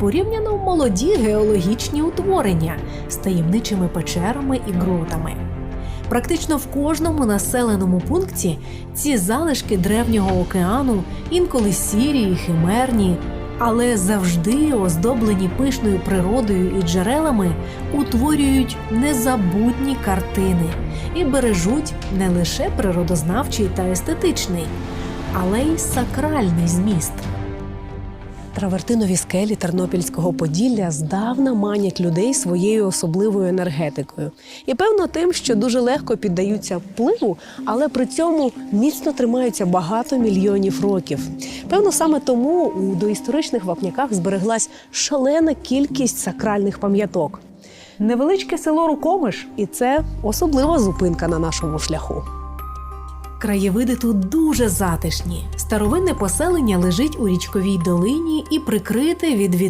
порівняно молоді геологічні утворення з таємничими печерами і ґротами. Практично в кожному населеному пункті ці залишки древнього океану інколи сірі і химерні, але завжди оздоблені пишною природою і джерелами, утворюють незабутні картини і бережуть не лише природознавчий та естетичний, але й сакральний зміст. Травертинові скелі Тернопільського Поділля здавна манять людей своєю особливою енергетикою. І певно тим, що дуже легко піддаються впливу, але при цьому міцно тримаються багато мільйонів років. Певно, саме тому у доісторичних вапняках збереглась шалена кількість сакральних пам'яток. Невеличке село Рукомиш, і це особлива зупинка на нашому шляху. Краєвиди тут дуже затишні. Старовинне поселення лежить у річковій долині і прикрите від вітру